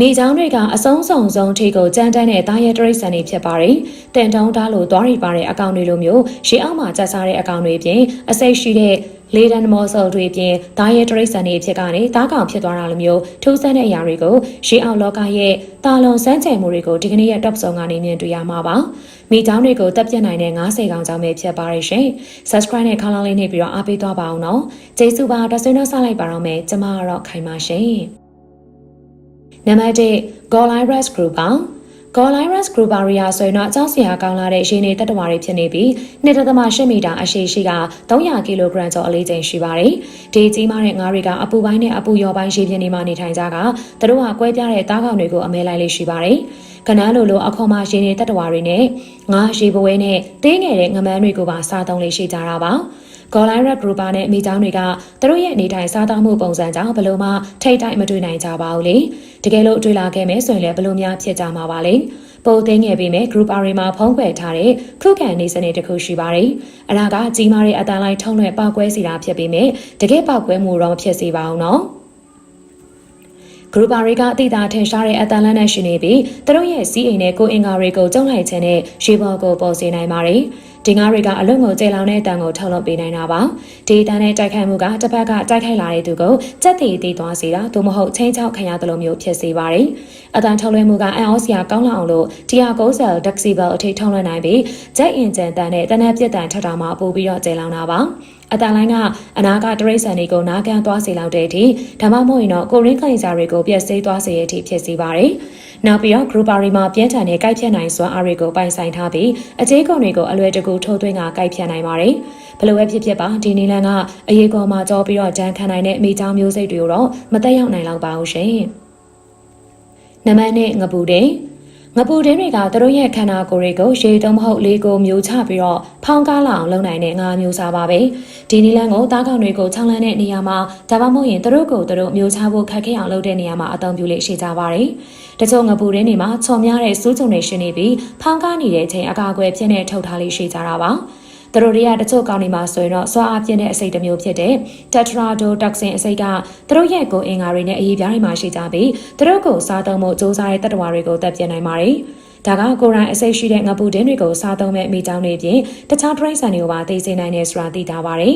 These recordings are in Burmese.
မိချောင်းတွေကအဆုံးစုံဆုံးထိကိုကြမ်းတမ်းတဲ့သားရဲတရိတ်ဆန်တွေဖြစ်ပါတယ်။တန်တုံးသားလိုသွားရီပါတဲ့အကောင်တွေလိုမျိုးရေအောက်မှာကျဆားတဲ့အကောင်တွေအပြင်အစိတ်ရှိတဲ့လေဒန်မော်ဆယ်တွေအပြင်သားရဲတရိတ်ဆန်တွေအဖြစ်ကနေသားကောင်ဖြစ်သွားတာလိုမျိုးထိုးဆန်းတဲ့အရာတွေကိုရေအောက်လောကရဲ့တာလွန်စမ်းကြယ်မှုတွေကိုဒီကနေ့ရဲ့ top ဆုံးကနေမြင်တွေ့ရမှာပါ။မိချောင်းတွေကိုတက်ပြတ်နိုင်တဲ့90ကောင်ကြောင့်ပဲဖြစ်ပါရဲ့ရှင်။ subscribe နဲ့ခေါင်းလောင်းလေးနှိပ်ပြီးတော့အားပေးသွားပါအောင်နော်။ကျေးဇူးပါတဆွေးနှုတ်ဆက်လိုက်ပါတော့မယ်။ကျမကတော့ခိုင်ပါရှင်။ နံပါတ်1 Golirus Group ပါ Golirus Group ပါရီယာဆိုရင်တော့အကြောင်းစရာကောင်းလာတဲ့ရင်းနေတက်တဝါတွေဖြစ်နေပြီး2.8မီတာအရှိရှိက300ကီလိုဂရမ်ကျော်အလေးချိန်ရှိပါတယ်။ဒီကြီးမားတဲ့ငါးတွေကအပူပိုင်းနဲ့အပူရောပိုင်းရေပြင်တွေမှာနေထိုင်ကြကသူတို့ကကွဲပြားတဲ့သားကောင်တွေကိုအမဲလိုက်လေးရှိပါတယ်။ကနန်းလိုလိုအခေါ်မှရင်းနေတက်တဝါတွေနဲ့ငါးရေပွဲနဲ့သေးငယ်တဲ့ငမန်းတွေကိုပါစားသုံးလေးရှိကြတာပါ။ ဂေါ်လိုင်းရက်ဂရူပါနဲ့အမိချောင်းတွေကသူတို့ရဲ့နေထိုင်စားသောက်မှုပုံစံကြောင့်ဘလို့မှထိတ်တိုက်မတွေ့နိုင်ကြပါဘူးလေတကယ်လို့တွေ့လာခဲ့မယ်ဆိုရင်လည်းဘလို့များဖြစ်ကြမှာပါလေပိုသိငယ်ပြီးမဲ့ group area မှာဖုံးကွယ်ထားတဲ့ခုခံနေစနစ်တစ်ခုရှိပါတယ်။အဲဒါကကြီးမားတဲ့အတန်လိုက်ထုံးလွှဲပောက်ကွဲစီတာဖြစ်ပြီးမဲ့တကယ်ပောက်ကွဲမှုတော့မဖြစ်စေပါဘူးနော်။ group တွေကအတိအသာထင်ရှားတဲ့အတန်လန်းနဲ့ရှင်နေပြီးသူတို့ရဲ့စီးအိမ်နဲ့ကိုအင်္ဂါတွေကိုကျုံလိုက်ခြင်းနဲ့ရေပေါ်ကိုပေါ်စေနိုင်ပါတယ်။ဒီငါးတွေကအလွန်ကိုကျေလောင်တဲ့အတန်ကိုထုတ်လုပ်ပေးနိုင်တာပါ။ဒီအတန်နဲ့တိုက်ခိုက်မှုကတစ်ဖက်ကတိုက်ခိုက်လာတဲ့သူကိုစက်တီတီသွားစေတာသို့မဟုတ်ချင်းချောက်ခံရတယ်လို့မျိုးဖြစ်စေပါတယ်။အတန်ထုတ်လွှဲမှုကအန်အောစရာကောင်းလာအောင်လို့190 decibel အထိထုတ်လွှဲနိုင်ပြီးဂျက်အင်ဂျင်တန်နဲ့တနက်ပြက်တန်ထပ်တာမှပို့ပြီးတော့ကျေလောင်တာပါ။ အတန်လိုင်းကအနာကတရိတ်ဆန်တွေကိုနားကန်သွားစေလောက်တဲ့အထိဒါမှမဟုတ်ရင်တော့ကိုရင်းခိုင်စာတွေကိုပြည့်စည်သွားစေတဲ့အထိဖြစ်စေပါတယ်။နောက်ပြီးတော့ group တွေမှာပြင်းထန်တဲ့ကြိုက်ဖြတ်နိုင်စွမ်းအားတွေကိုပိုင်ဆိုင်ထားပြီးအခြေကုန်တွေကိုအလွယ်တကူထိုးသွင်းကကြိုက်ဖြတ်နိုင်ပါတယ်။ဘလို့ပဲဖြစ်ဖြစ်ပါဒီနီလန်ကအရေးကောမှာကြောပြီးတော့ဂျန်ခံနိုင်တဲ့အမိချောင်းမျိုးစိတ်တွေကိုတော့မတက်ရောက်နိုင်တော့ပါဘူးရှင်။နံပါတ်1ငပူတဲ့ ငပူတင်းတွေကသူတို့ရဲ့ခန္ဓာကိုယ်တွေကိုရေတုံးမဟုတ်လေးကိုမျိုးချပြီးတော့ဖောင်းကားလာအောင်လုပ်နိုင်တဲ့ငါးမျိုးစားပါပဲဒီနီလန်းကိုသားကောင်တွေကိုချောင်းလန်းတဲ့နေရာမှာဒါမှမဟုတ်ရင်သူတို့ကိုသူတို့မျိုးချဖို့ခက်ခဲအောင်လုပ်တဲ့နေရာမှာအသုံးပြုလေ့ရှိကြပါတယ်တချို့ငပူတင်းတွေမှာချော်များတဲ့စူးကြုံတွေရှင်နေပြီးဖောင်းကားနေတဲ့အချိန်အကာအကွယ်ဖြစ်နေထုတ်ထားလေးရှိကြတာပါ သူတို့တွေကတချို့ကောင်းနေမှာဆိုရင်တော့စွာအားပြင်းတဲ့အစိတ်တစ်မျိုးဖြစ်တဲ့ tetrodotoxin အစိတ်ကသူတို့ရဲ့ကိုယ်အင်္ဂါတွေနဲ့အရေးပြားတွေမှာရှိကြပြီးသူတို့ကိုစားသုံးဖို့စ조사တဲ့တတ္တဝါတွေကိုတပ်ပြနိုင်ပါတယ်။ဒါကကိုရိုင်းအစိတ်ရှိတဲ့ငပူတင်းတွေကိုစားသုံးမဲ့မိချောင်းတွေအပြင်တခြားဒရိုက်ဆန်တွေကိုပါသိစေနိုင်တယ်ဆိုတာသိထားပါတယ်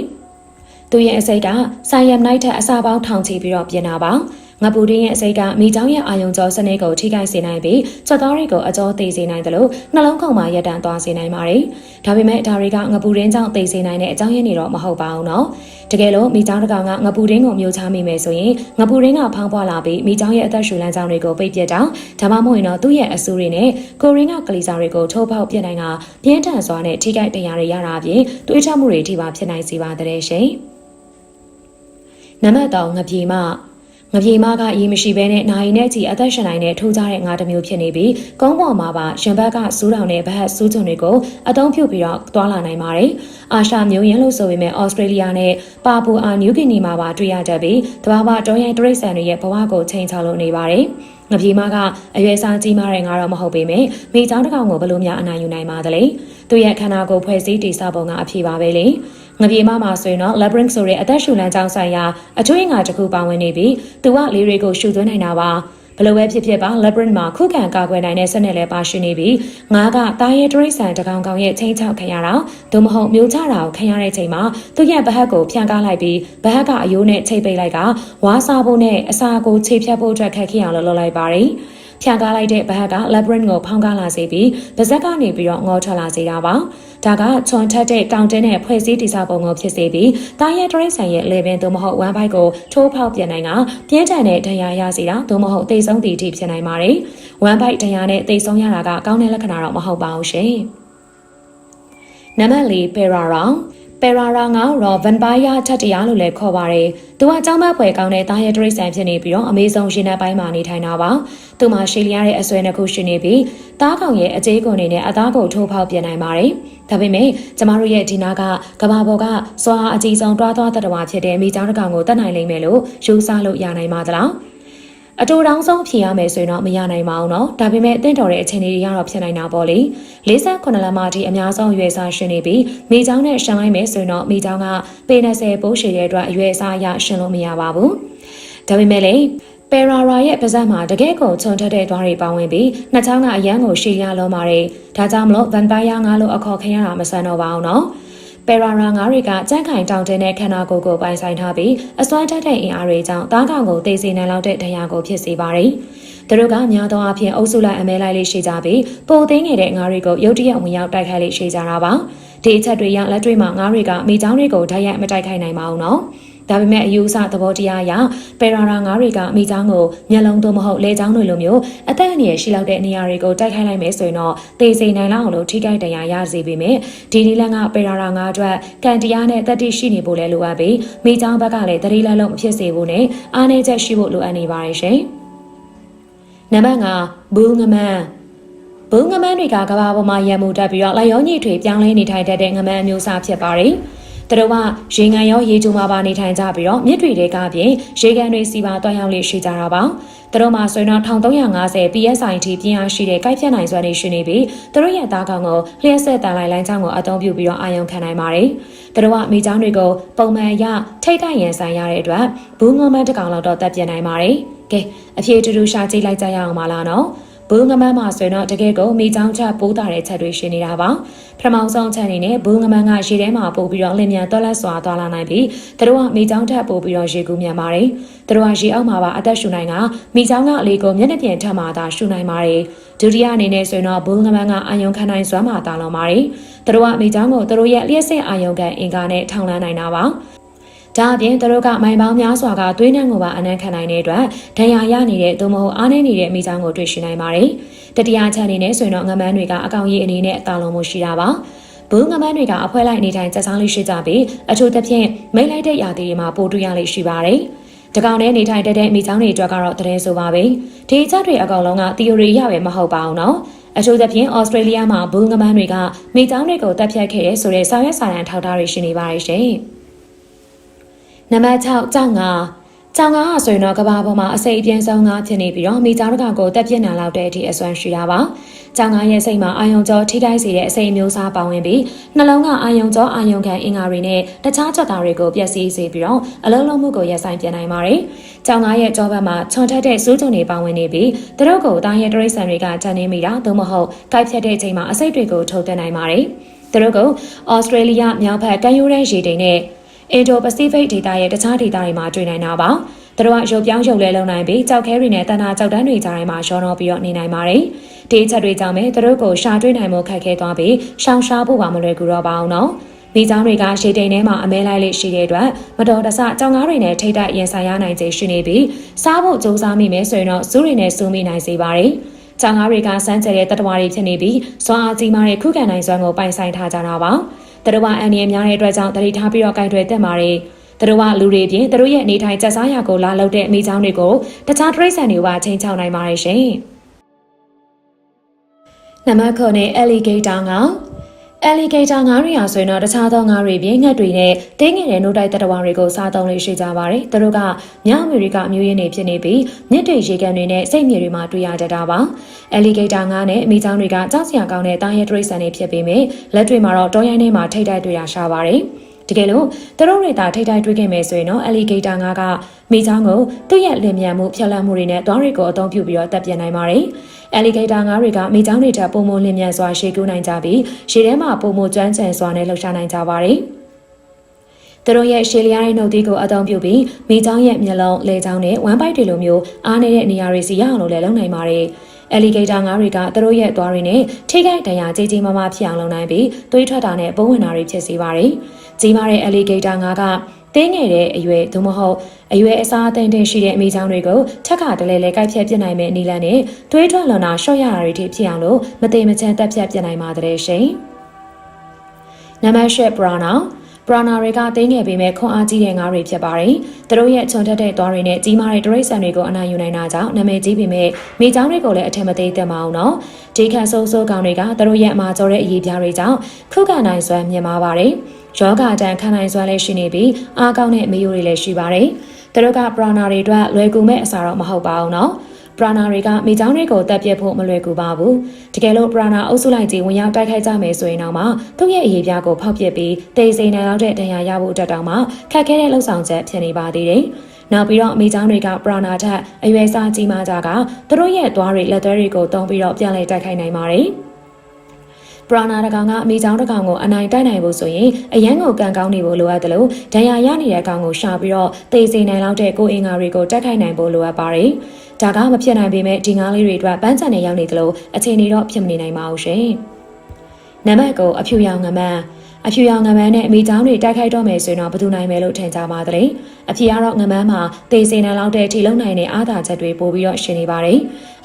။သူရဲ့အစိတ်ကဆိုယမ်နိုက်ထက်အစာပေါင်းထောင်ချီပြီးတော့ပြင်တာပါ။ ငပူတင်းရဲ့အစိတ်ကမိချောင်းရဲ့အာယုံကြောစနစ်ကိုထိခိုက်စေနိုင်ပြီးချက်သားတွေကိုအကျော်သေးစေနိုင်တယ်လို့နှလုံးခုန်မှာရပ်တန့်သွားစေနိုင်ပါတယ်။ဒါပေမဲ့ဒါတွေကငပူတင်းကြောင့်သေစေနိုင်တဲ့အကြောင်းရင်းတွေတော့မဟုတ်ပါဘူးနော်။တကယ်လို့မိချောင်းတစ်ကောင်ကငပူတင်းကိုမျိုးချမိမယ်ဆိုရင်ငပူတင်းကဖောင်းပွားလာပြီးမိချောင်းရဲ့အသက်ရှူလမ်းကြောင်းတွေကိုပိတ်ပစ်တာဒါမှမဟုတ်ရင်တော့သူ့ရဲ့အဆူတွေနဲ့ကိုရင်းကကလေးစားတွေကိုထိုးပေါက်ပြစ်နိုင်ကပြင်းထန်စွာနဲ့ထိခိုက်တရားတွေရတာအပြင်တွေးချမှုတွေထိပါဖြစ်နိုင်စေပါတဲ့ရှင်။နံပါတ်3ငပြေမ ငပြေမကရေမရှိဘဲနဲ့နိုင်နဲ့ချီအသက်ရှင်နိုင်တဲ့ထိုးကြတဲ့ငါးတစ်မျိုးဖြစ်နေပြီးကုန်းပေါ်မှာပါရှင်ဘက်ကစူးတောင်နဲ့ဗဟတ်စူးချုံတွေကိုအသုံးပြုပြီးတော့တွာလာနိုင်ပါတယ်။အာရှမျိုးရင်းလို့ဆိုပေမဲ့ဩစတြေးလျနဲ့ပါပူအာနယူးဂီနီမှာပါတွေ့ရတတ်ပြီးတဘာဝတောရိုင်းတရိတ်ဆန်တွေရဲ့ဘဝကိုချိန်ချောက်လို့နေပါတယ်။ငပြေမကအရွယ်စားကြီးမားတဲ့ငါတော့မဟုတ်ပေမဲ့မိချောင်းတစ်ကောင်ကိုဘယ်လိုများအနိုင်ယူနိုင်ပါသလဲ။သူရဲ့ခန္ဓာကိုယ်ဖွဲ့စည်းတည်ဆောက်ပုံကအဖြစ်ပါပဲလေ။ ငပြေမမှာဆိုရင်တော့ labyrinth ဆိုတဲ့အသက်ရှူလမ်းကြောင်းဆိုင်ရာအချွေးငါတစ်ခုပါဝင်နေပြီးသူကလေးတွေကိုရှူသွင်းနိုင်တာပါဘလို့ပဲဖြစ်ဖြစ်ပါ labyrinth မှာခုခံကာကွယ်နိုင်တဲ့စနစ်လည်းပါရှိနေပြီးငါးကတာရဲတရိတ်ဆန်တကောင်ကောင်ရဲ့ချင်းချောက်ခံရတာသို့မဟုတ်မျိုးချတာကိုခံရတဲ့ချိန်မှာသူရဲ့ဘဟက်ကိုဖြန့်ကားလိုက်ပြီးဘဟက်ကအယိုးနဲ့ချိတ်ပိတ်လိုက်ကဝါးစားဖို့နဲ့အစာကိုခြေဖြတ်ဖို့အတွက်ခက်ခဲအောင်လုပ်လိုက်ပါတယ် ဖြန်ကားလိုက်တဲ့ဘဟက်က labyrinth ကိုဖောင်းကားလာစေပြီးပါဇက်ကနေပြီးတော့ငေါထွက်လာစေတာပါဒါကချွန်ထက်တဲ့တောင်တင်းနဲ့ဖွဲ့စည်းတည်ဆောက်ပုံကိုဖြစ်စေပြီးတာရဲတရိတ်ဆန်ရဲ့လေပင်သို့မဟုတ်ဝမ်ဘိုက်ကိုထိုးဖောက်ပြန်နိုင်ကပြင်းထန်တဲ့ဒဏ်ရာရစေတာသို့မဟုတ်တိတ်ဆုံးတည်ထိဖြစ်နိုင်ပါတယ်ဝမ်ဘိုက်ဒဏ်ရာနဲ့တိတ်ဆုံးရတာကကောင်းတဲ့လက္ခဏာတော့မဟုတ်ပါဘူးရှင်နံပါတ်၄ပယ်ရာရောင် ပယ်ရာရာငါရောဗန်ပါယာထက်တရားလို့လည်းခေါ်ပါတယ်။သူကကြောင်းမဖွဲကောင်းတဲ့တာရဲတရိတ်ဆန်ဖြစ်နေပြီးတော့အမေဇုံရှင်နယ်ပိုင်းမှာနေထိုင်တာပါ။သူမှာရှည်လျားတဲ့အဆွဲနှစ်ခုရှိနေပြီးတားကောင်ရဲ့အကျေးကုန်တွေနဲ့အသားကိုထိုးဖောက်ပြနိုင်ပါတယ်။ဒါပေမဲ့ကျမတို့ရဲ့ဒီနာကကဘာပေါ်ကစွာအကြီးဆုံးတွားသွားတတဝါဖြစ်တဲ့မိချောင်းတစ်ကောင်ကိုတတ်နိုင်လိမ့်မယ်လို့ယူဆလို့ရနိုင်ပါသလား။ အတူတောင်းဆုံးဖြေရမယ်ဆိုရင်တော့မရနိုင်ပါဘူးเนาะဒါပေမဲ့အသင့်တော်တဲ့အခြေအနေတွေကတော့ဖြစ်နိုင်တာပေါ့လေ58လမ်းမအထိအများဆုံးရွယ်စားရှင်နေပြီးမိချောင်းနဲ့ရှင်းလိုက်မယ်ဆိုရင်တော့မိချောင်းကပေ20ပိုးရှည်တဲ့အတွက်အရွယ်စားအရရှင်းလို့မရပါဘူးဒါပေမဲ့လေပ ပယ်ရာရာရဲ့ပါဇက်မှာတကယ့်ကိုခြုံထက်တဲ့သွားတွေပါဝင်ပြီးနှစ်ချောင်းကအရန်ကိုရှည်ရလုံးပါတယ်ဒါကြောင့်မလို့ဗန်ပါယာငါလို့အခေါ်ခင်ရတာမဆန်တော့ပါအောင်နော် ပယ်ရာရာငါတွေကကြန့်ခိုင်တောင်တင်းတဲ့ခန္ဓာကိုယ်ကိုပိုင်ဆိုင်ထားပြီးအစွမ်းထက်တဲ့အင်အားတွေကြောင့်တားကောင်ကိုသိစေနိုင်လောက်တဲ့ဒဏ်ရာကိုဖြစ်စေပါတယ်။သူတို့ကများသောအားဖြင့်အုပ်စုလိုက်အမဲလိုက်လေးရှိကြပြီးပိုသိငယ်တဲ့ငါးတွေကိုရုတ်တရက်ဝင်ရောက်တိုက်ခိုက်လေးရှိကြတာပါ။ဒီအချက်တွေရလက်တွေ့မှာငါးတွေကမိချောင်းတွေကိုဓာတ်ရိုက်မတိုက်ခိုက်နိုင်ပါဘူးနော်။ ဒါပေမဲ့အယူအဆသဘောတရားအရပယ်ရာရာငါးတွေကမိချောင်းကိုမျက်လုံးသို့မဟုတ်လေချောင်းတွေလိုမျိုးအသက်အန္တရာယ်ရှိလောက်တဲ့နေရာတွေကိုတိုက်ခိုက်လိုက်မယ်ဆိုရင်တော့သေစေနိုင်လောက်အောင်လို့ထိခိုက်ဒဏ်ရာရစေပေမဲ့ဒီနီလန်ကပယ်ရာရာငါးအတွက်ကံတရားနဲ့တတိရှိနေဖို့လည်းလိုအပ်ပြီးမိချောင်းဘက်ကလည်းတတိလက်လုံးမဖြစ်စေဖို့နဲ့အားနည်းချက်ရှိဖို့လိုအပ်နေပါတယ်ရှင်။နံပါတ်5ဘူးငမန်းဘုံငမန်းတွေကကဘာပေါ်မှာရံမှုတက်ပြီးတော့လိုက်ရောညိထွေပြောင်းလဲနေထိုင်တတ်တဲ့ငမန်းအမျိုးအစားဖြစ်ပါတယ်။ သူတို့ကရေငံရောရေချိုမှာပါနေထိုင်ကြပြီးတော့မြစ်တွေတဲကပြင်ရေကန်တွေစီပါတွားရောက်လေရှိကြတာပါသူတို့မှာဆိုရင်တော့1350 PSI ထိပြင်းအားရှိတဲ့ကိုက်ဖြတ်နိုင်စွမ်းတွေရှိနေပြီးသူတို့ရဲ့သားကောင်ကိုလျှက်ဆက်တန်လိုက်လိုင်းချောင်းကိုအသုံးပြုပြီးတော့အာရုံခံနိုင်ပါတယ်သူတို့ကမိချောင်းတွေကိုပုံမှန်အရထိတ်တိုက်ရန်ဆိုင်ရတဲ့အတွက်ဘူးငုံမန်းတစ်ကောင်လောက်တော့တက်ပြနိုင်ပါတယ်ကဲအဖြေတူတူရှာကြည့်လိုက်ကြရအောင်ပါလားနော် ဘုံငမန်းမှာဆိုရင်တော့တကယ်ကိုမိချောင်းချပိုးတာတဲ့ချက်တွေရှိနေတာပါပထမဆုံးချက်အနေနဲ့ဘုံငမန်းကရေထဲမှာပို့ပြီးတော့လင်မြန်သွားလက်စွာသွားလာနိုင်ပြီးသူတို့ကမိချောင်းထက်ပို့ပြီးတော့ရေကူးမြန်ပါတယ်သူတို့ကရေအောက်မှာပါအသက်ရှူနိုင်ကမိချောင်းကအလေးကိုမျက်နှာပြင်ထက်မှသာရှူနိုင်ပါတယ်ဒုတိယအနေနဲ့ဆိုရင်တော့ဘုံငမန်းကအာယုံခံနိုင်စွမ်းမှာတာလွန်ပါတယ်သူတို့ကမိချောင်းကိုသူတို့ရဲ့လျှက်စစ်အာယုံခံအင်္ဂါနဲ့ထောင်လန်းနိုင်တာပါ ဒါအပြင်သူတို့ကမိုင်ပေါင်းများစွာကသွေးနှံကိုပါအနံ့ခံနိုင်တဲ့အတွက်ဒဏ်ရာရနေတဲ့သို့မဟုတ်အားနည်းနေတဲ့မိချောင်းကိုတွေ့ရှိနိုင်ပါတယ်။တတိယချက်အနေနဲ့ဆိုရင်တော့ငမန်းတွေကအကောင်ကြီးအနေနဲ့အတာလုံးမှုရှိတာပါ။ဘုံငမန်းတွေကအဖွဲလိုက်နေထိုင်စက်ဆောင်လေးရှိကြပြီးအထူးသဖြင့်မိတ်လိုက်တဲ့ຢာတီတွေမှာပိုတွေ့ရလိမ့်ရှိပါတယ်။တကောင်နဲ့နေထိုင်တတ်တဲ့မိချောင်းတွေအတွက်ကတော့တရင်ဆိုပါပဲ။ဒီချက်တွေအကောင်လုံးက theory ရပဲမဟုတ်ပါဘူးနော်။အထူးသဖြင့်ဩစတြေးလျမှာဘုံငမန်းတွေကမိချောင်းတွေကိုတက်ဖြတ်ခဲ့တဲ့ဆိုတဲ့ဆောင်ရွက်စာတမ်းထောက်ထားတွေရှိနေပါတယ်ရှင်။ နံပါတ်6ကြောင်ငါကြောင်ငါကဆိုရင်တော့ကဘာပေါ်မှာအစိပ်အပြင်းဆုံးငါဖြစ်နေပြီးတော့မိသားတကကိုတက်ပြစ်နံလောက်တဲ့အထိအစွမ်းရှိတာပါ။ကြောင်ငါရဲ့စိတ်မှာအာယုံကြောထိခိုက်စေတဲ့အစိပ်မျိုးစားပါဝင်ပြီးနှလုံးကအာယုံကြောအာယုံခံအင်္ဂါတွေနဲ့တခြားချက်သားတွေကိုပျက်စီးစေပြီးတော့အလုံးလုံးမှုကိုရပ်ဆိုင်ပြန်နိုင်ပါတယ်။ကြောင်ငါရဲ့ကြောဘက်မှာခြုံထက်တဲ့စူးကြုံတွေပါဝင်နေပြီးသူတို့ကိုတားရဲ့တရိတ်ဆန်တွေကတန်နေမိတာသို့မဟုတ်ကိုက်ဖြတ်တဲ့ချိန်မှာအစိပ်တွေကိုထုတ်သွင်းနိုင်ပါတယ်။သူတို့ကဩစတြေးလျမြောက်ဘက်ကမ်းရိုးတန်းရေတိမ်နဲ့ Indo-Pacific ဒေသရဲ့တခြားဒေသတွေမှာတွေ့နိုင်တာပါ။သူတို့ကရုပ်ပြောင်းရုပ်လဲလုံနိုင်ပြီးကြောက်ခဲတွေနဲ့တဏှာကြောက်တန်းတွေကြားထဲမှာရောနှောပြီးတော့နေနိုင်ပါတယ်။ဒီချက်တွေကြောင့်ပဲသူတို့ကိုရှာတွေ့နိုင်မှုခက်ခဲသွားပြီးရှောင်ရှားဖို့ပါမလွယ်ကူတော့ပါအောင်နော်။မိချောင်းတွေကရှေတိန်ထဲမှာအမဲလိုက်လေးရှိတဲ့အတွက်မတော်တဆကြောင်ကားတွေနဲ့ထိတ်တိုက်ရင်ဆိုင်ရနိုင်ခြေရှိနေပြီးစားဖို့ကြိုးစားမိမယ်ဆိုရင်တော့ဇူးတွေနဲ့စူးမိနိုင်စေပါတယ်။ကြောင်ကားတွေကစမ်းကြဲတဲ့တတဝါတွေဖြစ်နေပြီးစွမ်းအားကြီးမားတဲ့ခုခံနိုင်စွမ်းကိုပိုင်ဆိုင်ထားကြတာပါ။ သူတို့ကအန်ဒီရများတဲ့အတွက်ကြောင့်တတိထားပြီးတော့ကင်တွယ်တက်ပါတယ်သူတို့ကလူတွေပြင်သူတို့ရဲ့အနေထိုင်ချက်စားရာကိုလာလောက်တဲ့မိချောင်းတွေကိုတခြားတရိတ်ဆန်တွေကချိန်ချောက်နိုင်ပါတယ်ရှင်နံပါတ်9နဲ့ alligator က alligator ငါးတွေဟာဆိုရင်တော့တခြားသောငါးတွေပြင်ငှက်တွေနဲ့တင်းငယ်တဲ့နို့တိုက်တတဝါတွေကိုစားသုံးလေးရှိကြပါတယ်။သူတို့ကမြောက်အမေရိကအမျိုးရင်းတွေဖြစ်နေပြီးမြစ်တွေရေကန်တွေနဲ့စိတ်မြေတွေမှာတွေ့ရတတ်တာပါ။ alligator ငါးနဲ့အမိချောင်းတွေကကြောက်စရာကောင်းတဲ့တားရဲတရိတ်ဆန်တွေဖြစ်ပေမဲ့လက်တွေမှာတော့တောရိုင်းထဲမှာထိတ်တိုက်တွေ့ရရှာပါတယ်။တကယ်လို့သူတို့တွေသာထိတ်တိုက်တွေ့ခဲ့မယ်ဆိုရင်တော့ alligator ငါးကမိချောင်းကိုသူ့ရဲ့လင်မြန်မှုဖြတ်လန်းမှုတွေနဲ့သွားတွေကိုအသုံးပြုပြီးတော့တပ်ပြနိုင်ပါတယ်။ alligator ငါးတွေကမိချောင်းတွေထက်ပုံမလင်းမြန်စွာရှေ့ကူးနိုင်ကြပြီးရေထဲမှာပုံမကျွမ်းကျင်စွာနဲ့လှုပ်ရှားနိုင်ကြပါတယ်။သူတို့ရဲ့ရှေလျားရဲ့နှုတ်သီးကိုအသုံးပြုပြီးမိချောင်းရဲ့မျက်လုံး၊လေချောင်းနဲ့ဝမ်းပိုက်တွေလိုမျိုးအားနေတဲ့နေရာတွေစီရအောင်လို့လည်းလုပ်နိုင်ပါတယ်။ alligator ငါးတွေကသူတို့ရဲ့သွားတွေနဲ့ထိခိုက်ဒဏ်ရာကြီးကြီးမားမားဖြစ်အောင်လုပ်နိုင်ပြီးသွေးထွက်တာနဲ့ပုံဝင်တာတွေဖြစ်စေပါတယ်။ကြီးမားတဲ့ alligator ငါးက တင်းငယ်တဲ့အရွယ်သို့မဟုတ်အရွယ်အစားအသိမ့်တင်ရှိတဲ့အမိချောင်းတွေကိုထက်ကတလဲလဲကိုက်ဖြတ်ပြစ်နိုင်မယ့်နည်းလမ်းနဲ့သွေးထွက်လွန်တာရှော့ရတာတွေထိဖြစ်အောင်လို့မသိမချမ်းတက်ဖြတ်ပြစ်နိုင်ပါတဲ့ရှင်။နံပါတ်၈ဘရာနာပရာနာတွေကတင်းငယ်ပေမဲ့ခွန်အားကြီးတဲ့ငါးတွေဖြစ်ပါတယ်။သူတို့ရဲ့ချွန်ထက်တဲ့သွားတွေနဲ့ကြီးမားတဲ့တရိတ်ဆန်တွေကိုအနိုင်ယူနိုင်တာကြောင့်နာမည်ကြီးပေမဲ့မိချောင်းတွေကိုလည်းအထင်မသေးသင့်ပါအောင်နော်။ဒီခန့်ဆိုးဆိုးကောင်တွေကသူတို့ရဲ့အမာကျော်တဲ့အရေးပြားတွေကြောင့်ခုခံနိုင်စွမ်းမြင့်မားပါတယ်။ ယောဂတန်ခံနိုင်စွမ်းလည်းရှိနေပြီးအားကောင်းတဲ့မေယိုတွေလည်းရှိပါတယ်။သူတို့ကပရာနာတွေအတွက်လွယ်ကူမဲ့အစာတော့မဟုတ်ပါဘူးနော်။ပရာနာတွေကမိချောင်းတွေကိုတက်ပြက်ဖို့မလွယ်ကူပါဘူး။တကယ်လို့ပရာနာအုပ်စုလိုက်ကြီးဝင်ရောက်တိုက်ခိုက်ကြမယ်ဆိုရင်တော့မှသူ့ရဲ့အရေးပြားကိုဖောက်ပစ်ပြီးတေးစိန်နိုင်လောက်တဲ့ဒဏ်ရာရဖို့အတွက်တောင်မှခက်ခဲတဲ့လှုပ်ဆောင်ချက်ဖြစ်နေပါသေးတယ်။နောက်ပြီးတော့အမေချောင်းတွေကပရနာထက်အရွယ်စားကြီးမားကြကသူတို့ရဲ့သွားတွေလက်သွဲတွေကိုတုံးပြီးတော့ပြန်လည်တိုက်ခိုက်နိုင်ပါတယ်။ ပရနာတကောင်ကအမိချောင်းတကောင်ကိုအနိုင်တိုက်နိုင်ဖို့ဆိုရင်အရန်ကိုကန်ကောင်းနေဖို့လိုအပ်တယ်လို့ဒဏ်ရာရနေတဲ့အကောင်ကိုရှာပြီးတော့တေးစိန်နိုင်လောက်တဲ့ကိုအင်္ဂါတွေကိုတိုက်ခိုက်နိုင်ဖို့လိုအပ်ပါတယ်။ဒါကမဖြစ်နိုင်ပေမဲ့ဒီငါးလေးတွေအတွက်ပန်းချန်နဲ့ရောက်နေသလိုအချိန်တွေတော့ဖြစ်မနေနိုင်ပါဘူးရှင်။နံပါတ်9အဖြူရောင်ငမန်း အဖြူရောင်ငမန်းနဲ့အမိချောင်းတွေတိုက်ခိုက်တော့မယ်ဆိုရင်တော့ဘယ်သူနိုင်မယ်လို့ထင်ကြပါသလဲအဖြေကတော့ငမန်းမှာတေးစိန်နိုင်လောက်တဲ့ထီလုံးနိုင်တဲ့အားသာချက်တွေပို့ပြီးတော့ရှင်နေပါတယ်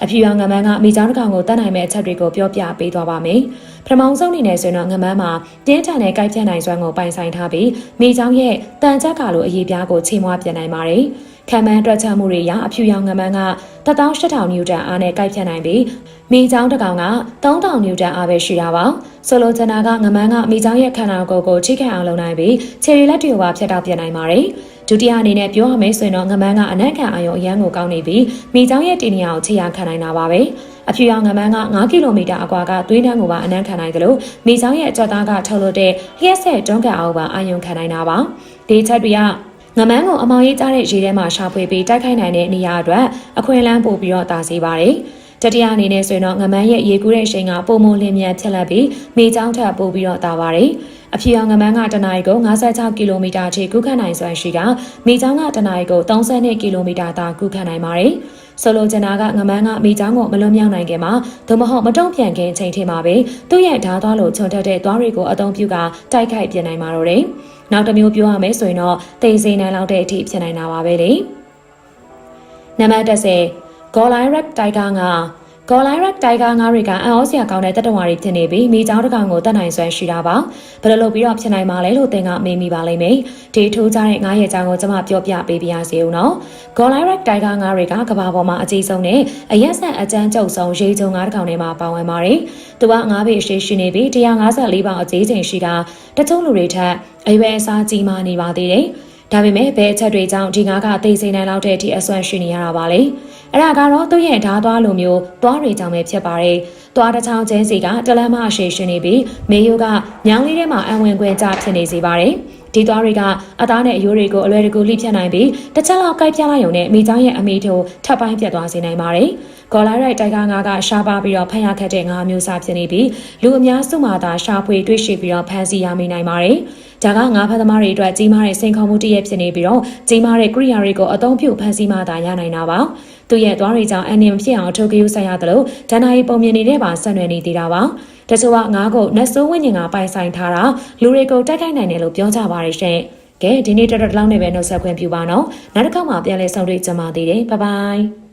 အဖြူရောင်ငမန်းကအမိချောင်းတစ်ကောင်ကိုတတ်နိုင်မဲ့အချက်တွေကိုပြောပြပေးသွားပါမယ်ပထမဆုံးအနေနဲ့ဆိုရင်တော့ငမန်းမှာတင်းထန်တဲ့ကြိုက်ဖြတ်နိုင်စွမ်းကိုပိုင်ဆိုင်ထားပြီးမိချောင်းရဲ့တန်ကြပ်ကာလိုအရေးပြားကိုချိန်မွားပြနိုင်ပါတယ်ခံမှန်းတွက်ချက်မှုတွေအရအဖြူရောင်ငမန်းက18000နျူတန်အားနဲ့ကြိုက်ဖြတ်နိုင်ပြီးမိချောင်းတစ်ကောင်က3000နျူတန်အားပဲရှိတာပါဆိုလိုချင်တာကငမန်းကမိချောင်းရဲ့ခန္ဓာကိုယ်ကိုချိခံအောင်လုပ်နိုင်ပြီးခြေရည်လက်တွေကိုပါဖြတ်တောက်ပြနိုင်ပါတယ်ဒုတိယအနေနဲ့ပြောရမယ်ဆိုရင်တော့ငမန်းကအနက်ခံအာရုံအရန်ကိုကောင်းနေပြီးမိချောင်းရဲ့တင်နေအောင်ခြေရခံနိုင်တာပါပဲအဖြူရောင်ငမန်းက9ကီလိုမီတာအကွာကသွေးနှမ်းကိုပါအနံ့ခံနိုင်တယ်လို့မိချောင်းရဲ့အကြောသားကထုတ်လို့တဲ့လျှက်ဆက်တွန်းကန်အောင်ပါအာရုံခံနိုင်တာပါဒီချက်တွေကငမန်းကိုအမောင်ရေးကြတဲ့ရေထဲမှာရှာဖွေပြီးတိုက်ခိုက်နိုင်တဲ့နေရာအတွက်အခွင့်အလမ်းပို့ပြီးတော့တာစီပါတယ်တတိယအနေနဲ့ဆိုရင်တော့ငမန်းရဲ့ရေကူးတဲ့အချိန်ကပုံမလင်းမြန်ဖြစ်လက်ပြီးမိချောင်းထပ်ပို့ပြီးတော့တာပါတယ် အဖြူရောင်ငမန်းကတနအီကို56ကီလိုမီတာထိကူးခတ်နိုင်စွမ်းရှိကမိချောင်းကတနအီကို32ကီလိုမီတာသာကူးခတ်နိုင်ပါတယ်ဆိုလိုချင်တာကငမန်းကမိချောင်းကိုမလွန်မြောက်နိုင်ခင်မှာသို့မဟုတ်မတုံ့ပြန်ခင်ချိန်ထိမှာပဲသူ့ရဲ့ဓာတ်သွားလိုချွန်တက်တဲ့သွားတွေကိုအသုံးပြုကတိုက်ခိုက်ပြနိုင်မှာတော့တယ်။နောက်တစ်မျိုးပြောရမယ်ဆိုရင်တော့တိမ်စိန်နိုင်လောက်တဲ့အထိဖြစ်နိုင်တာပါပဲလေ။နံပါတ်30 Golirek Tiger က ဂေါ်လိုက်ရက်တိုင်ဂါငါးတွေကအံ့ဩစရာကောင်းတဲ့တက်တဝါတွေဖြစ်နေပြီးမိချောင်းတစ်ကောင်ကိုတတ်နိုင်စွမ်းရှိတာပါဘယ်လိုလုပ်ပြီးတော့ဖြစ်နိုင်မှာလဲလို့သင်ကမေးမိပါလိမ့်မယ်ဒီထိုးကြတဲ့ငါးရဲ့အကြောင်းကိုကျွန်မပြောပြပေးပါရစေဦးနော်ဂေါ်လိုက်ရက်တိုင်ဂါငါးတွေကကဘာပေါ်မှာအကြီးဆုံးနဲ့အရက်ဆက်အကျန်းကျုပ်ဆုံးရေချုံငါးတစ်ကောင်ထဲမှာပါဝင်ပါတယ်သူကငါးပေအရှိရှိနေပြီး154ပေါင်အကြီးချိန်ရှိတာတချို့လူတွေထက်အရွယ်အစားကြီးမားနေပါသေးတယ်ဒါပေမဲ့ဘယ်အချက်တွေကြောင့်ဒီငါးကသိစိန်နိုင်လောက်တဲ့အထိအဆွမ်းရှိနေရတာပါလဲ အဲ့ဒါကတော့သူ့ရဲ့ဓာတ်သွားလိုမျိုးသွားတွေကြောင့်ပဲဖြစ်ပါတယ်သွားတစ်ချောင်းချင်းစီကတလန်းမအရှိရှင်နေပြီးမေယိုကညောင်လေးထဲမှာအဝင်ခွင့်ကြဖြစ်နေစေပါတယ်ဒီသွားတွေကအသားနဲ့အရိုးတွေကိုအလွယ်တကူလိဖြတ်နိုင်ပြီးတစ်ချက်လောက်ကိုက်ပြလိုက်ရုံနဲ့မိချောင်းရဲ့အမိတို့ထပ်ပိုင်းပြတ်သွားစေနိုင်ပါတယ်။ကော်လာရိုက်တိုက်ကငါကရှားပါပြီးတော့ဖန်ရခတ်တဲ့ငါမျိုးစားဖြစ်နေပြီးလူအများစုမှသာရှားဖွေတွေ့ရှိပြီးတော့ဖန်စီရမိနိုင်ပါတယ်။ဒါကငါးဖက်သမားတွေအတွက်ကြီးမားတဲ့စိန်ခေါ်မှုတစ်ရက်ဖြစ်နေပြီးတော့ကြီးမားတဲ့ကိရိယာတွေကိုအသုံးပြုဖန်စီမှသာရနိုင်တာပါ။သူရဲ့သွားတွေကြောင့်အန်နီမဖြစ်အောင်ထုတ်ကြိုးဆိုင်ရတယ်လို့ဒဏ္ဍာရီပုံမြင်နေတဲ့ပါဆက်နွယ်နေသေးတာပါ။တချို့ကငါးကိုနတ်ဆိုးဝိညာဉ်ကပိုင်ဆိုင်ထားတာလူတွေကိုတိုက်ခိုက်နိုင်တယ်လို့ပြောကြပါရရှင်။ကဲဒီနေ့တော်တော်လောက်နေပဲနှုတ်ဆက်ခွင့်ပြုပါနော်နောက်တစ်ခေါက်မှပြန်လည်ဆုံတွေ့ကြပါသေးတယ်ဘိုင်ဘိုင်